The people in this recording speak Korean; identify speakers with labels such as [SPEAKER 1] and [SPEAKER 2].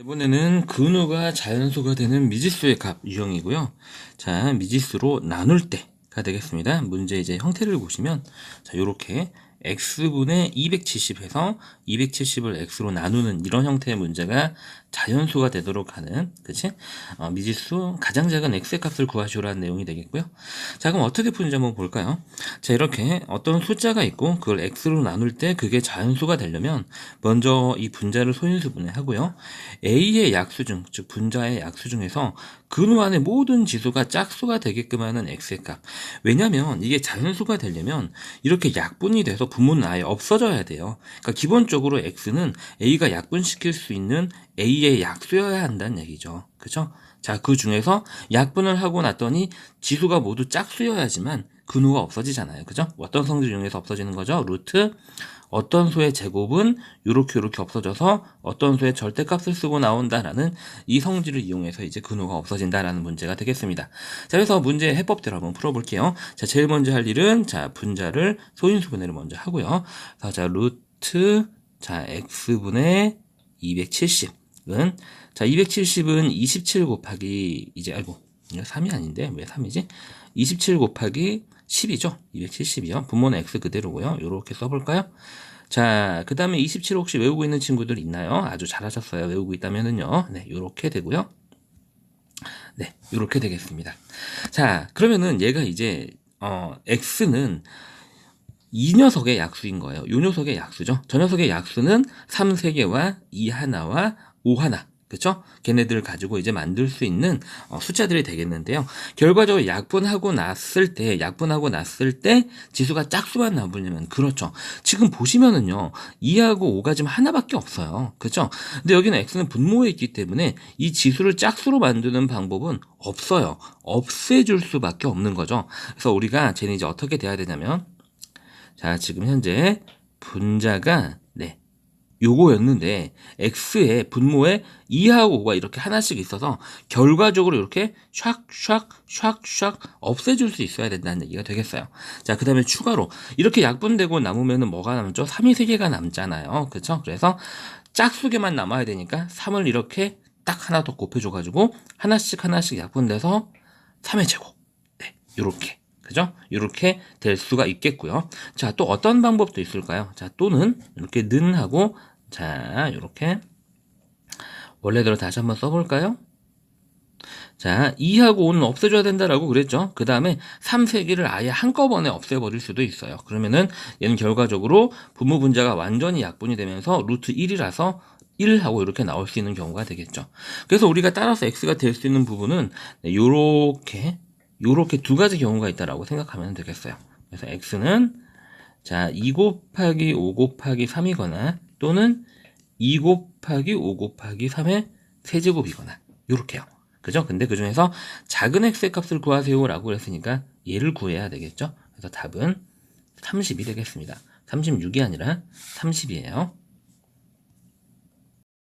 [SPEAKER 1] 이번에는 근우가 자연수가 되는 미지수의 값 유형이고요. 자, 미지수로 나눌 때가 되겠습니다. 문제 이제 형태를 보시면 자, 요렇게 x분의 270 해서 270을 x로 나누는 이런 형태의 문제가 자연수가 되도록 하는 그치? 어, 미지수 가장 작은 x의 값을 구하시오라는 내용이 되겠고요. 자 그럼 어떻게 푸는지 한번 볼까요? 자 이렇게 어떤 숫자가 있고 그걸 x로 나눌 때 그게 자연수가 되려면 먼저 이 분자를 소인수분해 하고요. a의 약수 중, 즉 분자의 약수 중에서 근우 안의 모든 지수가 짝수가 되게끔 하는 x의 값. 왜냐면 이게 자연수가 되려면 이렇게 약분이 돼서 분모는 아예 없어져야 돼요. 그러니까 기본적으로 x는 a가 약분시킬 수 있는 a의 약수여야 한다는 얘기죠. 그죠? 자, 그 중에서 약분을 하고 났더니 지수가 모두 짝수여야지만 근우가 없어지잖아요. 그죠? 어떤 성질 중에서 없어지는 거죠? 루트 어떤 수의 제곱은 이렇게 이렇게 없어져서 어떤 수의 절대값을 쓰고 나온다라는 이 성질을 이용해서 이제 근호가 없어진다라는 문제가 되겠습니다. 자, 그래서 문제 해법대로 한번 풀어볼게요. 자, 제일 먼저 할 일은 자 분자를 소인수분해를 먼저 하고요. 자, 자 루트 자 x분의 270은 자 270은 27 곱하기 이제 아이고 이거 3이 아닌데 왜 3이지? 27 곱하기 10이죠. 270이요. 분모는 x 그대로고요. 이렇게 써볼까요? 자, 그 다음에 27 혹시 외우고 있는 친구들 있나요? 아주 잘하셨어요. 외우고 있다면은요. 네, 이렇게 되고요. 네, 이렇게 되겠습니다. 자, 그러면은 얘가 이제 어, x는 이 녀석의 약수인 거예요. 이 녀석의 약수죠. 저 녀석의 약수는 3 3개와 2 하나와 5 하나. 그쵸? 걔네들을 가지고 이제 만들 수 있는 어, 숫자들이 되겠는데요. 결과적으로 약분하고 났을 때, 약분하고 났을 때 지수가 짝수만 남으려면 그렇죠. 지금 보시면은요, 2하고 5가 지금 하나밖에 없어요. 그쵸? 근데 여기는 x는 분모에 있기 때문에 이 지수를 짝수로 만드는 방법은 없어요. 없애줄 수밖에 없는 거죠. 그래서 우리가 쟤는 이제 어떻게 돼야 되냐면, 자, 지금 현재 분자가 네. 요거였는데 x의 분모에 2하고 5가 이렇게 하나씩 있어서 결과적으로 이렇게 샥샥 샥샥 없애줄 수 있어야 된다는 얘기가 되겠어요. 자, 그 다음에 추가로 이렇게 약분되고 남으면 뭐가 남죠? 3이 3개가 남잖아요. 그쵸? 그래서 짝수개만 남아야 되니까 3을 이렇게 딱 하나 더 곱해줘가지고 하나씩 하나씩 약분돼서 3의 제곱. 네, 요렇게. 그죠? 이렇게 될 수가 있겠고요. 자, 또 어떤 방법도 있을까요? 자, 또는 이렇게 는 하고 자, 이렇게 원래대로 다시 한번 써볼까요? 자, 2하고 5는 없애줘야 된다라고 그랬죠. 그 다음에 3, 3개를 아예 한꺼번에 없애버릴 수도 있어요. 그러면은 얘는 결과적으로 분모 분자가 완전히 약분이 되면서 루트 1이라서 1하고 이렇게 나올 수 있는 경우가 되겠죠. 그래서 우리가 따라서 x가 될 수 있는 부분은 네, 요렇게 요렇게 두 가지 경우가 있다라고 생각하면 되겠어요. 그래서 x는 자, 2 곱하기 5 곱하기 3이거나 또는 2 곱하기 5 곱하기 3의 세제곱이거나 요렇게요. 그죠? 근데 그 중에서 작은 x의 값을 구하세요 라고 그랬으니까 얘를 구해야 되겠죠? 그래서 답은 30이 되겠습니다. 36이 아니라 30이에요.